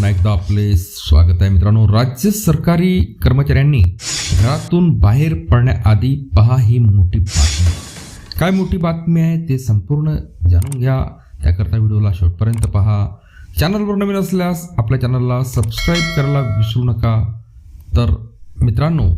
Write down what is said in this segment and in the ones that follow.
पुन्हा एकदा आपले स्वागत आहे मित्रांनो. राज्य सरकारी कर्मचाऱ्यांनी घरातून बाहेर पडण्याआधी पहा ही मोठी बातमी. काय मोठी बातमी आहे ते संपूर्ण जाणून घ्या. त्याकरता व्हिडिओला शेवटपर्यंत पहा. चॅनलवर नवीन असल्यास आपल्या चॅनलला सबस्क्राईब करायला विसरू नका. तर मित्रांनो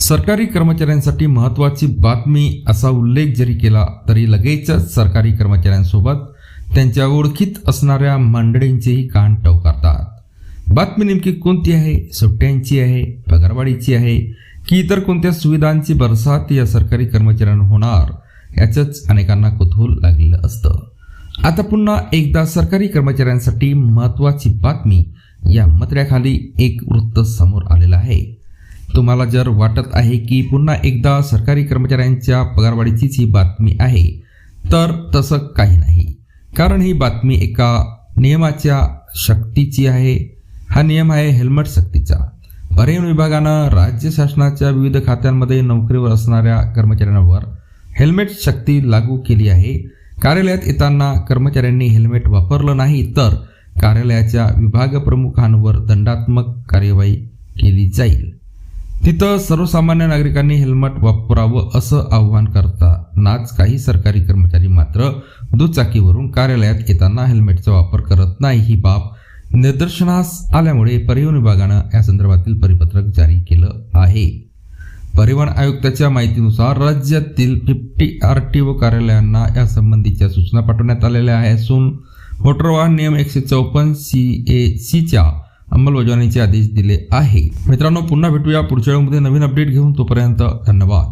सरकारी कर्मचाऱ्यांसाठी महत्त्वाची बातमी असा उल्लेख जरी केला तरी लगेचच सरकारी कर्मचाऱ्यांसोबत त्यांच्या ओळखीत असणाऱ्या मंडळींचेही कान टवकारतात बातमी नेमकी कोणती आहे? सुट्ट्यांची आहे? पगारवाढीची आहे? की इतर कोणत्या सुविधांची बरसात या सरकारी कर्मचाऱ्यांना होणार? याचंच अनेकांना कुतूहल लागलेलं असतं. आता पुन्हा एकदा सरकारी कर्मचाऱ्यांसाठी महत्त्वाची बातमी या मत्र्याखाली एक वृत्त समोर आलेलं आहे. तुम्हाला जर वाटत आहे की पुन्हा एकदा सरकारी कर्मचाऱ्यांच्या पगारवाढीचीच ही बातमी आहे तर तसं काही नाही. कारण ही बातमी एका नियमाच्या शक्तीची आहे. हा नियम आहे हेल्मेट सक्तीचा. परिवहन विभागानं राज्य शासनाच्या विविध खात्यांमध्ये नोकरीवर असणाऱ्या कर्मचाऱ्यांवर हेल्मेट शक्ती लागू केली आहे. कार्यालयात येताना कर्मचाऱ्यांनी हेल्मेट वापरलं नाही तर कार्यालयाच्या विभाग प्रमुखांवर दंडात्मक कार्यवाही केली जाईल. तिथं सर्वसामान्य नागरिकांनी हेल्मेट वापरावं असं आव्हान करतानाच काही सरकारी कर्मचारी मात्र दुचाकीवरून कार्यालयात येताना हेल्मेटचा वापर करत नाही. ही बाब निदर्शनास आल्यामुळे परिवहन विभागानं या संदर्भातील परिपत्रक जारी केलं आहे. परिवहन आयुक्ताच्या माहितीनुसार राज्यातील फिफ्टी आर टी ओ कार्यालयांना या संबंधीच्या सूचना पाठवण्यात आलेल्या आहे असून मोटर वाहन नियम एकशे चौपन्न सी ए सीच्या अंमलबजावणीचे आदेश दिले आहे. मित्रांनो पुन्हा भेटूया पुढच्या वेळेमध्ये नवीन अपडेट घेऊन. तोपर्यंत धन्यवाद.